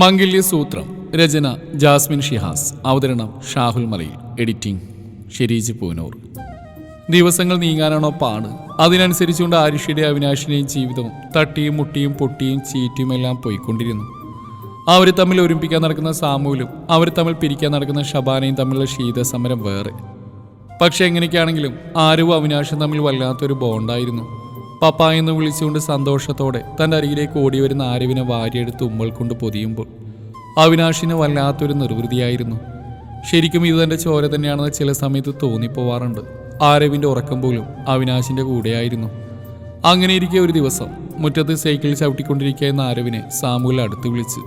മംഗല്യ സൂത്രം രചന ജാസ്മിൻ ഷിഹാസ് അവതരണം ഷാഹുൽ മലയിൽ എഡിറ്റിംഗ് ഷെരീജ് പൂനൂർ. ദിവസങ്ങൾ നീങ്ങാനാണോ പാട്? അതിനനുസരിച്ചുകൊണ്ട് ആരുഷിയുടെ അവിനാശിനെയും ജീവിതവും തട്ടിയും മുട്ടിയും പൊട്ടിയും ചീറ്റിയും എല്ലാം പോയിക്കൊണ്ടിരുന്നു. അവർ തമ്മിൽ ഒരുമിപ്പിക്കാൻ നടക്കുന്ന സാമൂലും അവർ തമ്മിൽ പിരിക്കാൻ നടക്കുന്ന ഷബാനയും തമ്മിലുള്ള ശീതസമരം വേറെ. പക്ഷെ എങ്ങനെയൊക്കെയാണെങ്കിലും ആരും അവിനാശം തമ്മിൽ വല്ലാത്തൊരു ബോണ്ടായിരുന്നു പപ്പ എന്ന് വിളിച്ചുകൊണ്ട് സന്തോഷത്തോടെ തന്റെ അരികിലേക്ക് ഓടി വരുന്ന ആരവിനെ വാരിയെടുത്ത് ഉമ്മൾ കൊണ്ട് പൊതിയുമ്പോൾ അവിനാശിന് വല്ലാത്തൊരു നിർവൃതിയായിരുന്നു. ശരിക്കും ഇത് തന്റെ ചോര തന്നെയാണെന്ന് ചില സമയത്ത് തോന്നിപ്പോവാറുണ്ട്. ആരവിന്റെ ഉറക്കം പോലും അവിനാശിന്റെ കൂടെയായിരുന്നു. അങ്ങനെ ഇരിക്കെ ഒരു ദിവസം മുറ്റത്ത് സൈക്കിൾ ചവിട്ടിക്കൊണ്ടിരിക്കുന്ന ആരവിനെ സാമുൽ അടുത്ത് വിളിച്ച്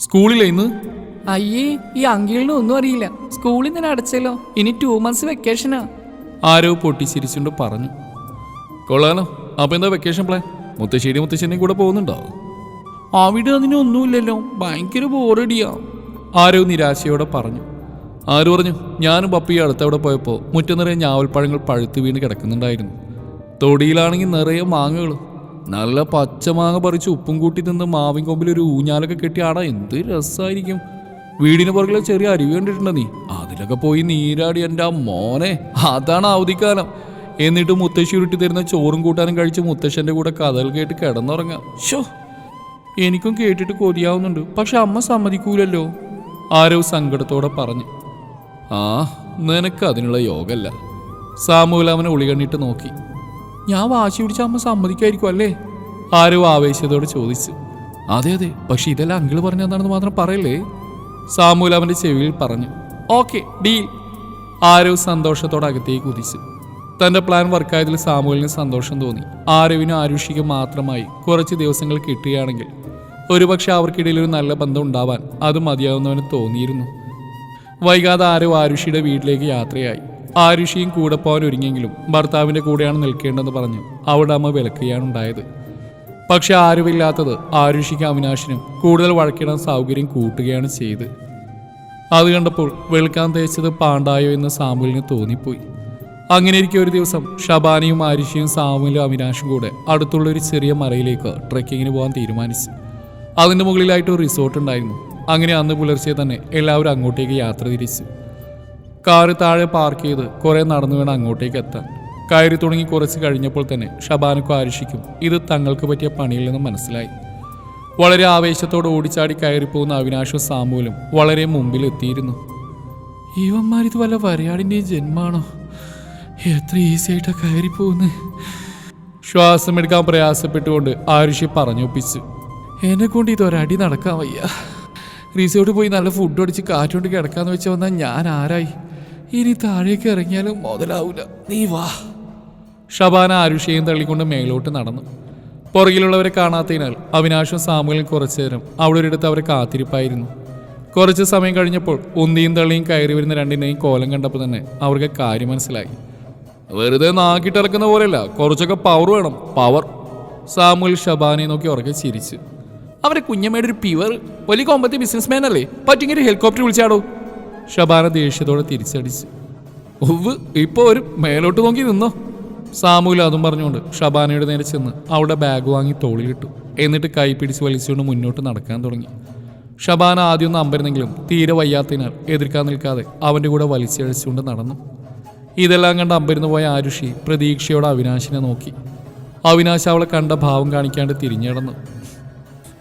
സ്കൂളിൽ ഇന്ന്? അയ്യേ ഈ അങ്കിളിന് ഒന്നും അറിയില്ല. സ്കൂളിൽ നിന്ന് അടച്ചല്ലോ. ഇനി ടു മന്ത്സ് വെക്കേഷനാ ആരോ പൊട്ടിച്ചിരിച്ചുകൊണ്ട് പറഞ്ഞു കൊള്ളാലോ. അപ്പൊ എന്താ വെക്കേഷൻ പ്ലാൻ മുത്തശ്ശേരി മുത്തശ്ശേരിയും കൂടെ പോകുന്നുണ്ടോ? അവിടെ അതിനൊന്നുമില്ലല്ലോ ഭയങ്കര ബോറടിയാ ആരോ നിരാശയോടെ പറഞ്ഞു. ആര് പറഞ്ഞു? ഞാനും പപ്പി അടുത്തവിടെ പോയപ്പോൾ മുറ്റം നിറയെ ഞാവൽപ്പഴങ്ങൾ പഴുത്ത് വീണ് കിടക്കുന്നുണ്ടായിരുന്നു. തൊടിയിലാണെങ്കിൽ നിറയെ മാങ്ങകൾ നല്ല പച്ച മാങ്ങ പറിച്ച് ഉപ്പും കൂട്ടി നിന്ന് മാവിൻ കൊമ്പിൽ ഒരു ഊഞ്ഞാലൊക്കെ കെട്ടി ആടാ എന്ത് രസമായിരിക്കും വീടിന് പുറകിലെ ചെറിയ അരുവി കണ്ടിട്ടുണ്ടോ നീ? അതിലൊക്കെ പോയി നീരാടി എന്റെ ആ മോനെ. അതാണ് അവധിക്കാലം. എന്നിട്ട് മുത്തശ്ശി ഉരുട്ടി തരുന്ന ചോറും കൂട്ടാനും കഴിച്ച് മുത്തശ്ശന്റെ കൂടെ കഥകൾ കേട്ട് കിടന്നുറങ്ങാം ഷോ എനിക്കും കേട്ടിട്ട് കൊതിയാവുന്നുണ്ട്. പക്ഷെ അമ്മ സമ്മതിക്കൂലല്ലോ. ആരോ സങ്കടത്തോടെ പറഞ്ഞു. ആ നിനക്ക് അതിനുള്ള യോഗമല്ല സാമൂല അവനെ ഉളികണ്ണിട്ട് നോക്കി. ഞാൻ വാശി പിടിച്ച അമ്മ സമ്മതിക്കായിരിക്കും അല്ലേ? ആരോ ആവേശത്തോടെ ചോദിച്ചു. അതെ അതെ പക്ഷെ ഇതെല്ലാം അങ്കിൾ പറഞ്ഞതാണെന്ന് മാത്രം പറയല്ലേ? സാമൂല അവന്റെ ചെവിയിൽ പറഞ്ഞു. Okay deal. ആരോ സന്തോഷത്തോടെ അകത്തേക്ക് കുതിച്ചു. തന്റെ പ്ലാൻ വർക്കായതിൽ സാമൂലിന് സന്തോഷം തോന്നി. ആരവിനും ആരുഷിക്കും മാത്രമായി കുറച്ച് ദിവസങ്ങൾ കിട്ടുകയാണെങ്കിൽ ഒരുപക്ഷെ അവർക്കിടയിൽ ഒരു നല്ല ബന്ധം ഉണ്ടാവാൻ അത് മതിയാവുന്നവന് തോന്നിയിരുന്നു. വൈകാതെ ആരോ ആരുഷിയുടെ വീട്ടിലേക്ക് യാത്രയായി. ആരുഷിയും കൂടെ പോകാൻ ഒരുങ്ങിയെങ്കിലും ഭർത്താവിന്റെ കൂടെയാണ് നിൽക്കേണ്ടതെന്ന് പറഞ്ഞ് അവിടെ അമ്മ വിലക്കുകയാണ് ഉണ്ടായത്. പക്ഷെ ആരുമില്ലാത്തത് ആരുഷിക്കും അവിനാശിനും കൂടുതൽ വഴക്കിടാൻ സൗകര്യം കൂട്ടുകയാണ് ചെയ്ത്. അത് കണ്ടപ്പോൾ വെളുക്കാൻ തേച്ചത് പാണ്ടായോ എന്ന് സാമുലിന് തോന്നിപ്പോയി. അങ്ങനെ ഇരിക്കെ ഒരു ദിവസം ഷബാനയും ആരിഷയും സാമുലും അവിനാഷും കൂടെ അടുത്തുള്ള ഒരു ചെറിയ മലയിലേക്ക് ട്രെക്കിങ്ങിന് പോകാൻ തീരുമാനിച്ചു. അതിന്റെ മുകളിലായിട്ട് ഒരു റിസോർട്ട് ഉണ്ടായിരുന്നു. അങ്ങനെ അന്ന് പുലർച്ചെ തന്നെ എല്ലാവരും അങ്ങോട്ടേക്ക് യാത്ര തിരിച്ചു. കാറ് താഴെ പാർക്ക് ചെയ്ത് കുറേ നടന്നു വേണം അങ്ങോട്ടേക്ക് എത്താൻ. കയറി തുടങ്ങി കുറച്ച് കഴിഞ്ഞപ്പോൾ തന്നെ ഷബാനക്കും ആരിഷിക്കും ഇത് തങ്ങൾക്ക് പറ്റിയ പണിയിൽ നിന്ന് മനസ്സിലായി. വളരെ ആവേശത്തോടെ ഓടിച്ചാടി കയറിപ്പോകുന്ന അവിനാശും സാമൂലും വളരെ മുമ്പിൽ എത്തിയിരുന്നു. ഇവന്മാരിത് വല്ല വരയാടിന്റെയും ജന്മാണോ? എത്ര ഈസി ആയിട്ടാ ശ്വാസം എടുക്കാൻ പ്രയാസപ്പെട്ടുകൊണ്ട് ആരുഷി പറഞ്ഞൊപ്പിച്ചു. എന്നെ കൊണ്ട് ഇതൊരടി നടക്കാൻ വയ്യ. റിസോർട്ട് പോയി നല്ല ഫുഡ് അടിച്ച് കാറ്റുകൊണ്ട് കിടക്കാന്ന് വെച്ച വന്നാൽ ഞാൻ ആരായി? ഇനി താഴേക്ക് ഇറങ്ങിയാലും മുതലാവൂല. നീ വാ. ഷബാന ആരുഷയും തള്ളിക്കൊണ്ട് മേലോട്ട് നടന്നു. പുറകിലുള്ളവരെ കാണാത്തതിനാൽ അവിനാശും സാമുകളും കുറച്ചു നേരം അവിടെ ഒരിടത്ത് അവരെ കാത്തിരിപ്പായിരുന്നു. കുറച്ച് സമയം കഴിഞ്ഞപ്പോൾ ഒന്നിയും തള്ളിയും കയറി വരുന്ന രണ്ടിനെയും കോലം കണ്ടപ്പോൾ തന്നെ അവർക്ക് കാര്യം മനസ്സിലായി. വെറുതെ നാക്കിട്ടിറക്കുന്ന പോലെയല്ല കുറച്ചൊക്കെ പവർ വേണം. പവർ സാമുൽ ഷബാനെ നോക്കി ഉറക്കെ ചിരിച്ച്. അവരെ കുഞ്ഞമ്മയുടെ ഒരു പിവർ വലിയ കോമ്പത്തെ ബിസിനസ്മാൻ അല്ലേ? പറ്റിങ്ങനെ ഹെലികോപ്റ്റർ വിളിച്ചാടോ? ഷബാന ദേഷ്യത്തോടെ തിരിച്ചടിച്ച്. ഒവ് ഇപ്പൊ ഒരു മേലോട്ട് നോക്കി നിന്നോ? സാമൂല അതും പറഞ്ഞുകൊണ്ട് ഷബാനയുടെ നേരെ ചെന്ന് അവിടെ ബാഗ് വാങ്ങി തോളിലിട്ടു. എന്നിട്ട് കൈ പിടിച്ച് വലിച്ചുകൊണ്ട് മുന്നോട്ട് നടക്കാൻ തുടങ്ങി. ഷബാന ആദ്യം ഒന്ന് അമ്പരുന്നെങ്കിലും തീരെ വയ്യാത്തതിനാൽ എതിർക്കാൻ നിൽക്കാതെ അവന്റെ കൂടെ വലിച്ചഴിച്ചുകൊണ്ട് നടന്നു. ഇതെല്ലാം കണ്ട് അമ്പരുന്ന് പോയ ആരുഷി പ്രതീക്ഷയോടെ അവിനാശിനെ നോക്കി. അവിനാശ് അവളെ കണ്ട ഭാവം കാണിക്കാണ്ട് തിരിഞ്ഞടന്നു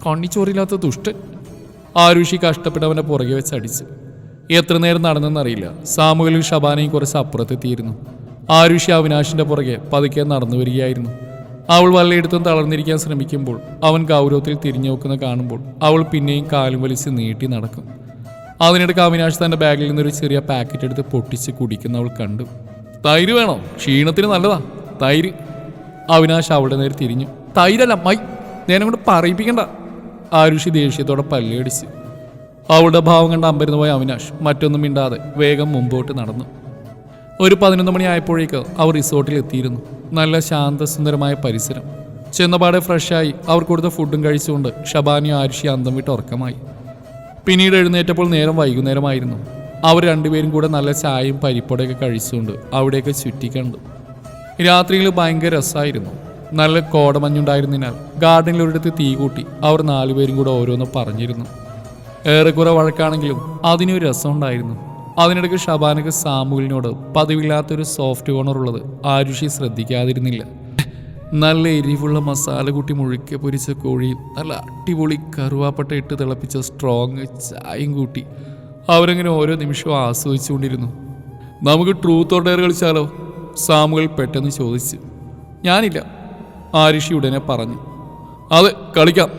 കണ്ണിച്ചോറില്ലാത്ത ദുഷ്ടൻ. ആരുഷി കഷ്ടപ്പെട്ടവന്റെ പുറകെ വെച്ച് അടിച്ച്. എത്ര നേരം നടന്നെന്നറിയില്ല സാമുകലും ഷബാനയും കുറച്ച് അപ്പുറത്തെത്തിയിരുന്നു ആരുഷി അവിനാശിന്റെ പുറകെ പതുക്കെ നടന്നു വരികയായിരുന്നു. അവൾ വല്ലയിടത്തും തളർന്നിരിക്കാൻ ശ്രമിക്കുമ്പോൾ അവൻ ഗൗരവത്തിൽ തിരിഞ്ഞു നോക്കുന്ന കാണുമ്പോൾ അവൾ പിന്നെയും കാലും വലിച്ച് നീട്ടി നടക്കും. അതിനിടയ്ക്ക് അവിനാശ് തന്റെ ബാഗിൽ നിന്നൊരു ചെറിയ പാക്കറ്റ് എടുത്ത് പൊട്ടിച്ച് കുടിക്കുന്ന അവൾ കണ്ടു. തൈര് വേണോ? ക്ഷീണത്തിന് നല്ലതാ. തൈര്. അവിനാശ് അവളുടെ നേരെ തിരിഞ്ഞു. തൈരല്ല മൈ നേരം കൊണ്ട് പറയിപ്പിക്കണ്ട. ആരുഷി ദേഷ്യത്തോടെ പല്ലിയടിച്ച് അവളുടെ ഭാവം കണ്ട് അമ്പരുന്ന് പോയ അവിനാഷ് മറ്റൊന്നും മിണ്ടാതെ വേഗം മുമ്പോട്ട് നടന്നു. ഒരു പതിനൊന്ന് മണിയായപ്പോഴേക്ക് അവർ റിസോർട്ടിൽ എത്തിയിരുന്നു. നല്ല ശാന്തസുന്ദരമായ പരിസരം. ചെന്നപാടെ ഫ്രഷായി അവർ കൊടുത്ത ഫുഡും കഴിച്ചുകൊണ്ട് ഷബാനിയും ആരുഷി അന്തം വിട്ട് ഉറക്കമായി. പിന്നീട് എഴുന്നേറ്റപ്പോൾ നേരം വൈകുന്നേരമായിരുന്നു. അവർ രണ്ടുപേരും കൂടെ നല്ല ചായയും പരിപ്പടയൊക്കെ കഴിച്ചുകൊണ്ട് അവിടെയൊക്കെ ചുറ്റിക്കണ്ടു. രാത്രിയിൽ ഭയങ്കര രസമായിരുന്നു നല്ല കോടമഞ്ഞുണ്ടായിരുന്നതിനാൽ ഗാർഡനിൽ ഒരിടത്ത് തീ കൂട്ടി അവർ നാലുപേരും കൂടെ ഓരോന്ന് പറഞ്ഞിരുന്നു. ഏറെക്കുറെ വഴക്കാണെങ്കിലും അതിനൊരു രസമുണ്ടായിരുന്നു. അതിനിടയ്ക്ക് ഷബാനക്ക് സാമുവിനോട് പതിവില്ലാത്തൊരു സോഫ്റ്റ് കോണർ ഉള്ളത് ആരുഷി ശ്രദ്ധിക്കാതിരുന്നില്ല. നല്ല എരിവുള്ള മസാല കൂട്ടി മുഴുക്കെ പൊരിച്ച കോഴി നല്ല അടിപൊളി കറുവാപ്പട്ട ഇട്ട് തിളപ്പിച്ച സ്ട്രോങ് ചായയും കൂട്ടി. അവരങ്ങനെ ഓരോ നിമിഷവും ആസ്വദിച്ചുകൊണ്ടിരുന്നു. നമുക്ക് ട്രൂത്ത് ഓർഡർ കളിച്ചാലോ? സാമുകൾ പെട്ടെന്ന് ചോദിച്ചു. ഞാനില്ല ആരുഷി ഉടനെ പറഞ്ഞു. അതെ കളിക്കാം.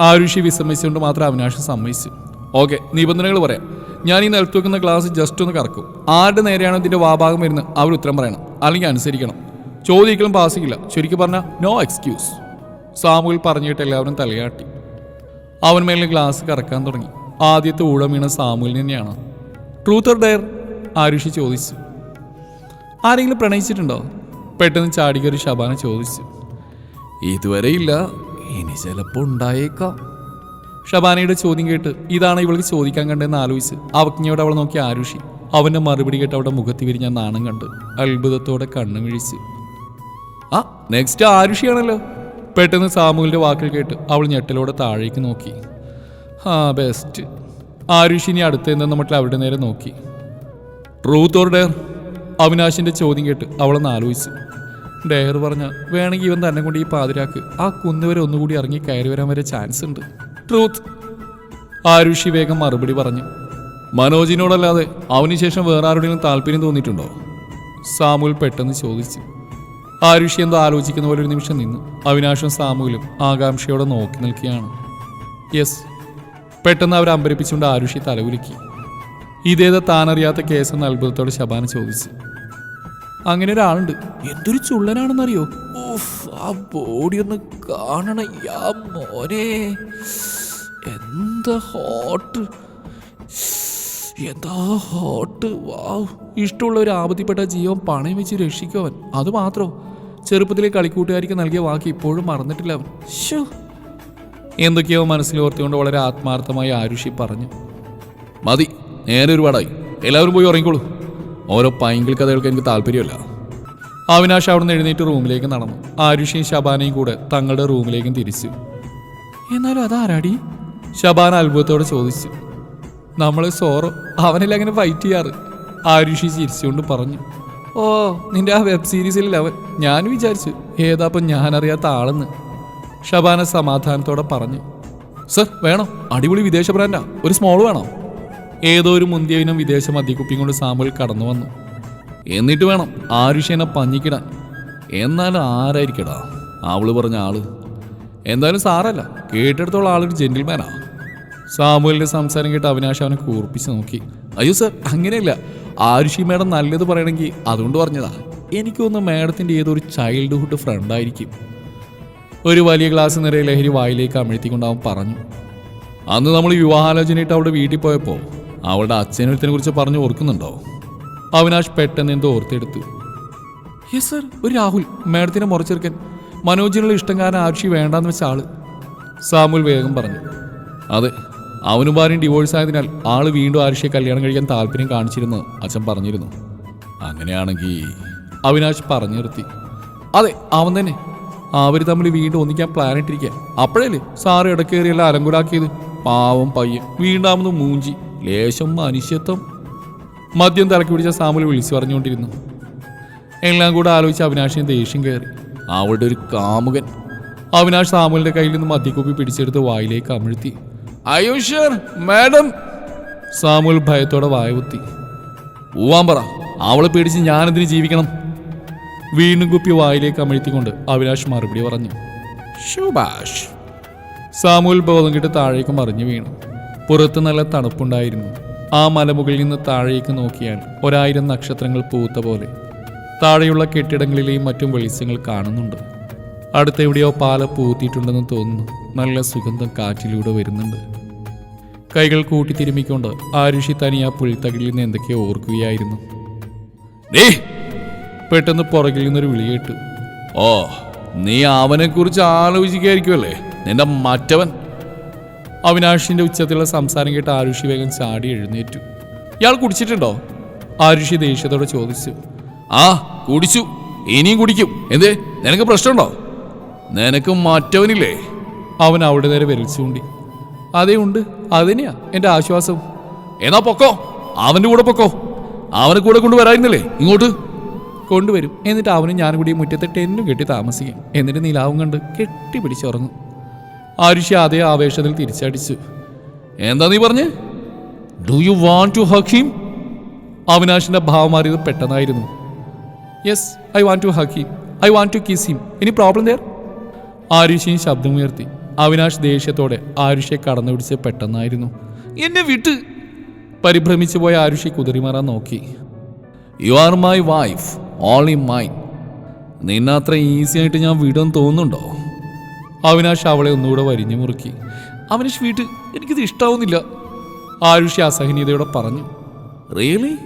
ആരുഷി വിസമ്മതിച്ചുകൊണ്ട് മാത്രം അവിനാശം സമ്മതിച്ചു. ഓക്കെ നിബന്ധനകൾ പറയാം. ഞാൻ ഈ നിലത്ത് വെക്കുന്ന ഗ്ലാസ് ജസ്റ്റ് ഒന്ന് കറക്കും. ആരുടെ നേരെയാണോ ഇതിന്റെ വാഭാഗം വരുന്നത്? അവർ ഉത്തരം പറയണം. അല്ലെങ്കിൽ അനുസരിക്കണം. ചോദിക്കലും പാസിക്കില്ല. ശരിക്കും പറഞ്ഞാൽ നോ എക്സ്ക്യൂസ് സാമുകൾ പറഞ്ഞിട്ട് എല്ലാവരും തലയാട്ടി. അവൻ മേലെ ഗ്ലാസ് കറക്കാൻ തുടങ്ങി. ആദ്യത്തെ ഊഴ വീണ സാമുവിൽ തന്നെയാണ്. ട്രൂത്ത് ഓർ ഡെയർ ആരുഷി ചോദിച്ചു. ആരെങ്കിലും പ്രണയിച്ചിട്ടുണ്ടോ? പെട്ടെന്ന് ചാടിക്കറി ശബാന ചോദിച്ചു. ഇതുവരെ ഇല്ല ഇനി ചിലപ്പോൾ ഉണ്ടായേക്കാം. ഷബാനയുടെ ചോദ്യം കേട്ട് ഇതാണ് ഇവൾക്ക് ചോദിക്കാൻ കണ്ടെന്ന് ആലോചിച്ച് അവജ്ഞയോടെ അവൾ നോക്കി ആരുഷി. അവന്റെ മറുപടി കേട്ട് അവിടെ മുഖത്ത് വിരിഞ്ഞ നാണം കണ്ട് അത്ഭുതത്തോടെ കണ്ണു മിഴിച്ച് ആ നെക്സ്റ്റ് ആരുഷിയാണല്ലോ? പെട്ടെന്ന് സാമുവിന്റെ വാക്കിൽ കേട്ട് അവൾ ഞെട്ടലോടെ താഴേക്ക് നോക്കി. ആ ബെസ്റ്റ് ആരുഷിനി അടുത്തെന്ന് നമ്മൾ അവരുടെ നേരെ നോക്കി. ട്രൂത്ത് ഓർ ഡെയർ അവിനാശിന്റെ ചോദ്യം കേട്ട് അവളൊന്ന് ആലോചിച്ചു. ഡെയർ പറഞ്ഞ വേണമെങ്കിൽ ഇവൻ തന്നെ കൊണ്ട് ഈ പാതിരാക്ക് ആ കുന്ന് വരെ ഒന്നുകൂടി ഇറങ്ങി കയറി വരാൻ വരെ ചാൻസ് ഉണ്ട്. ട്രൂത്ത് ആരുഷി വേഗം മറുപടി പറഞ്ഞു. മനോജിനോടല്ലാതെ അവന് ശേഷം വേറെ ആരുടെയും താല്പര്യം തോന്നിയിട്ടുണ്ടോ? സാമുൽ പെട്ടെന്ന് ചോദിച്ചു. ആരുഷി എന്തോ ആലോചിക്കുന്ന പോലെ ഒരു നിമിഷം നിന്നു. അവിനാശും സാമൂലും ആകാംക്ഷയോടെ നോക്കി നിൽക്കുകയാണ്. യെസ് പെട്ടെന്ന് അവർ അമ്പരിപ്പിച്ചുകൊണ്ട് ആരുഷി തലകുലുക്കി. ഇതേത് താനറിയാത്ത കേസെന്ന് അത്ഭുതത്തോടെ ശബാന ചോദിച്ചു. അങ്ങനെ ഒരാളുണ്ട്. എന്തൊരു ചുള്ളനാണെന്നറിയോ? ഓഫ് ആ ബോഡി ഒന്ന് കാണണ. യാ മോനെ. എന്താ ഹോട്ട് എന്താ ഹോട്ട് വാവ് ഇഷ്ടമുള്ള ഒരു ആപത്തിപ്പെട്ട ജീവൻ പണയം വെച്ച് രക്ഷിക്കവൻ. അത് മാത്രോ? ചെറുപ്പത്തിലെ കളിക്കൂട്ടുകാരിക്ക് നൽകിയ വാക്ക് ഇപ്പോഴും മറന്നിട്ടില്ല. അവൻ ഷോ എന്തൊക്കെയോ മനസ്സിൽ ഓർത്തുകൊണ്ട് വളരെ ആത്മാർത്ഥമായി ആരുഷി പറഞ്ഞു. മതി നേരെ ഒരുപാടായി. എല്ലാവരും പോയി ഉറങ്ങിക്കോളൂ. ഓരോ പൈങ്കിൾ കഥകൾക്ക് എനിക്ക് താല്പര്യമല്ല. അവിനാശ് അവിടുന്ന് എഴുന്നേറ്റ് റൂമിലേക്ക് നടന്നു. ആരുഷിയും ശബാനയും കൂടെ തങ്ങളുടെ റൂമിലേക്കും തിരിച്ചു. എന്നാലും അതാരാടി? ശബാന അത്ഭുതത്തോടെ ചോദിച്ചു. നമ്മൾ സോറോ അവനല്ല അങ്ങനെ ഫൈറ്റ് ചെയ്യാറ്. ആരുഷി ചിരിച്ചുകൊണ്ട് പറഞ്ഞു. ഓ നിന്റെ ആ വെബ് സീരീസിൽ അവൻ ഞാൻ വിചാരിച്ചു ഏതാപ്പം ഞാനറിയാത്ത ആളെന്ന്. ഷബാന സമാധാനത്തോടെ പറഞ്ഞു സർ വേണോ? അടിപൊളി വിദേശ ബ്രാൻഡാ ഒരു സ്മോൾ വേണോ? ഏതോ ഒരു മുന്തിയവിനും വിദേശ മദ്യക്കുപ്പിയും കൊണ്ട് സാമ്പിൾ കടന്നു വന്നു. എന്നിട്ട് വേണം ആരുഷേനെ പഞ്ഞിക്കിടാൻ. എന്നാലും ആരായിരിക്കടാ? അവൾ പറഞ്ഞ ആൾ എന്തായാലും സാറല്ല കേട്ടെടുത്തോളം ആളൊരു ജെന്റിൽമാനാ സാമുവലിന്റെ സംസാരം കേട്ട് അവിനാശ് അവനെ കൂർപ്പിച്ച് നോക്കി. അയ്യോ സർ അങ്ങനെയല്ല. ആരുഷി മേഡം നല്ലത് പറയണമെങ്കിൽ അതുകൊണ്ട് പറഞ്ഞതാ. എനിക്ക് തോന്നുന്നു മേഡത്തിന്റെ ഏതൊരു ചൈൽഡ്ഹുഡ് ഫ്രണ്ട് ആയിരിക്കും. ഒരു വലിയ ഗ്ലാസ് നിറയെ ലഹരി വായിലേക്ക് അമിഴ്ത്തിക്കൊണ്ട് അവൻ പറഞ്ഞു. അന്ന് നമ്മൾ വിവാഹാലോചനയിട്ട് അവളുടെ വീട്ടിൽ പോയപ്പോൾ അവളുടെ അച്ഛനൊരുത്തിനെ കുറിച്ച് പറഞ്ഞു ഓർക്കുന്നുണ്ടോ? അവിനാഷ് പെട്ടെന്ന് എന്തോ ഓർത്തെടുത്തു. യെസ് സർ ഒരു രാഹുൽ മാഡത്തിനെ മുറച്ചെറുക്കൻ മനോജിനുള്ള ഇഷ്ടം കാരണം ആർഷി വേണ്ടാന്ന് വെച്ച ആൾ. സാമുൽ വേഗം പറഞ്ഞു. അതെ അവനും ഭാര്യയും ഡിവോഴ്സ് ആയതിനാൽ ആൾ വീണ്ടും ആരുഷയെ കല്യാണം കഴിക്കാൻ താല്പര്യം കാണിച്ചിരുന്നു അച്ഛൻ പറഞ്ഞിരുന്നു. അങ്ങനെയാണെങ്കിൽ അവിനാശ് പറഞ്ഞു നിർത്തി. അതെ അവൻ തന്നെ. അവർ തമ്മിൽ വീണ്ടും ഒന്നിക്കാൻ പ്ലാൻ ഇട്ടിരിക്കുക അപ്പോഴല്ലേ സാറ് ഇടക്കേറിയെല്ലാം അലങ്കുലാക്കിയത്? പാവം പയ്യൻ. വീണ്ടാമെന്ന് മൂഞ്ചി. ലേശം മനുഷ്യത്വം. മദ്യം തലക്കി പിടിച്ച സാമുൽ വിളിച്ചു പറഞ്ഞുകൊണ്ടിരുന്നു. എല്ലാം കൂടെ ആലോചിച്ച് അവിനാശിന് ദേഷ്യം കയറി. അവളുടെ ഒരു കാമുകൻ. അവിനാശ് സാമുലിന്റെ കയ്യിൽ നിന്ന് മദ്യക്കൂപ്പി പിടിച്ചെടുത്ത് വായിലേക്ക് അമിഴ്ത്തി. അയ്യോ മാഡം സാമുൽ ഭയത്തോടെ വായവുത്തി ഊവാൻ പറ. അവളെ പേടിച്ച് ഞാനെന്തിന് ജീവിക്കണം? വീണ്ടും കുപ്പി വായിലേക്ക് അമിഴ്ത്തിക്കൊണ്ട് അവിനാഷ് മറുപടി പറഞ്ഞു. ശുഭാഷ്. സാമുൽ ബോധം കിട്ട് താഴേക്ക് മറിഞ്ഞു വീണു. പുറത്ത് നല്ല തണുപ്പുണ്ടായിരുന്നു. ആ മലമുകളിൽ നിന്ന് താഴേക്ക് നോക്കിയാൽ ഒരായിരം നക്ഷത്രങ്ങൾ പൂത്ത പോലെ. താഴെയുള്ള കെട്ടിടങ്ങളിലെയും മറ്റും വെളിച്ചങ്ങൾ കാണുന്നുണ്ട്. അടുത്തെവിടെയോ പാല പൂത്തിയിട്ടുണ്ടെന്ന് തോന്നുന്നു. നല്ല സുഗന്ധം കാറ്റിലൂടെ വരുന്നുണ്ട്. കൈകൾ കൂട്ടി കൂട്ടിത്തിരുമ്മിക്കൊണ്ട് ആരുഷി തനി ആ പുൽത്തകിടിൽ നിന്ന് എന്തൊക്കെയോ ഓർക്കുകയായിരുന്നു. പെട്ടെന്ന് പുറകിൽ നിന്നൊരു വിളി കേട്ടു. ഓ നീ അവനെ കുറിച്ച് ആലോചിക്കായിരിക്കുമല്ലേ നിന്റെ മറ്റവൻ? അവിനാഷിന്റെ ഉച്ചത്തിലുള്ള സംസാരം കേട്ട് ആരുഷി വേഗം ചാടി എഴുന്നേറ്റു. ഇയാൾ കുടിച്ചിട്ടുണ്ടോ? ആരുഷി ദേഷ്യത്തോടെ ചോദിച്ചു. ആ കുടിച്ചു. ഇനിയും കുടിക്കും. എന്തേ? നിനക്ക് പ്രശ്നമുണ്ടോ? നിനക്ക് മറ്റവനില്ലേ? അവൻ അവിടെ നേരെ വരച്ചുകൊണ്ടി അതേ ഉണ്ട് അതിനെയാ എന്റെ ആശ്വാസം. എന്നാ പൊക്കോ. അവന്റെ കൂടെ പൊക്കോ. അവനെ കൂടെ കൊണ്ടുവരായിരുന്നില്ലേ? ഇങ്ങോട്ട്. കൊണ്ടുവരും. എന്നിട്ട് അവനും ഞാനും കൂടി മുറ്റത്തെ ടെന്നും കെട്ടി താമസിക്കും. എന്നിട്ട് നിലാവും കണ്ട് കെട്ടി പിടിച്ചുറങ്ങും ആരുഷി അതേ ആവേശത്തിൽ തിരിച്ചടിച്ചു. എന്താ നീ പറഞ്ഞേ? Do you want to hug him അവിനാശിന്റെ ഭാവം മാറിയത് പെട്ടെന്നായിരുന്നു. Yes I want to hug him I want to kiss him any problem there ആരുഷിയും ശബ്ദമുയർത്തി. അവിനാശ് ദേഷ്യത്തോടെ ആരുഷെ കടന്നു പിടിച്ച് പെട്ടെന്നായിരുന്നു. എന്നെ വിട്ട് പരിഭ്രമിച്ചു പോയ ആരുഷി കുതിരിമാറാൻ നോക്കി. You are my wife only mine നിന്നെ അത്ര ഈസി ആയിട്ട് ഞാൻ വിടും തോന്നുന്നുണ്ടോ? അവിനാഷ് അവളെ ഒന്നുകൂടെ വരിഞ്ഞു മുറുക്കി. അവനാഷ് വീട്ട് എനിക്കിത് ഇഷ്ടാവുന്നില്ല ആരുഷി അസഹനീയതയോടെ പറഞ്ഞു. റിയലി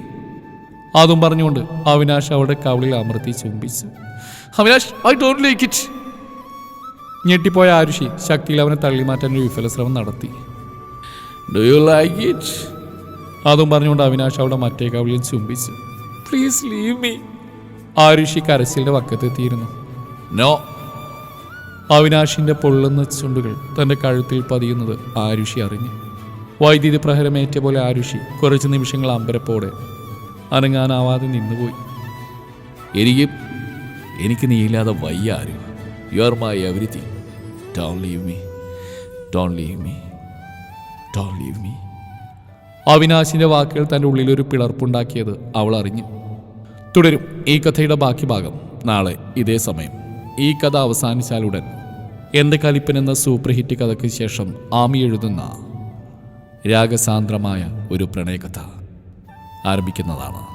അതും പറഞ്ഞുകൊണ്ട് അവിനാഷ് അവളുടെ കവളിൽ അമർത്തി ചുംബിച്ചു. Avinash I don't like it ഞെട്ടിപ്പോയ Arushi ശക്തിയിൽ അവനെ തള്ളി മാറ്റാൻ ഒരു വിഫല ശ്രമം നടത്തി. ഡു യു ലൈക്ക് ഇറ്റ് അതും പറഞ്ഞുകൊണ്ട് അവിനാശ് അവിടെ മറ്റേ കവിളിൽ ചുംബിച്ചു പ്ലീസ് ലീവ് മീ ആരുഷി കരച്ചിലിന്റെ വക്കത്തെത്തിയിരുന്നു. നോ അവിനാഷിന്റെ പൊള്ളുന്ന ചുണ്ടുകൾ തന്റെ കഴുത്തിൽ പതിയുന്നത് ആരുഷി അറിഞ്ഞു. വൈദ്യുതി പ്രഹരമേറ്റ പോലെ ആരുഷി കുറച്ച് നിമിഷങ്ങൾ അമ്പരപ്പോടെ അനങ്ങാനാവാതെ നിന്നുപോയി. എനിക്ക് എനിക്ക് നീയില്ലാതെ വയ്യ ആരും. You are my everything don't leave me don't leave me don't leave me അവിനാശിന്റെ വാക്കുകൾ തന്റെ ഉള്ളിലൊരു പിളർപ്പുണ്ടാക്കിയത് അവൾ അറിഞ്ഞു. തുടരും. ഈ കഥയുടെ ബാക്കി ഭാഗം. നാളെ ഇതേ സമയം. ഈ കഥ അവസാനിച്ചാലുടൻ എന്റെ കലിപ്പൻ എന്ന സൂപ്പർ ഹിറ്റ് കഥയ്ക്ക് ശേഷം ആമി എഴുതുന്ന രാഗസാന്ദ്രമായ ഒരു പ്രണയകഥ ആരംഭിക്കുന്നതാണ്.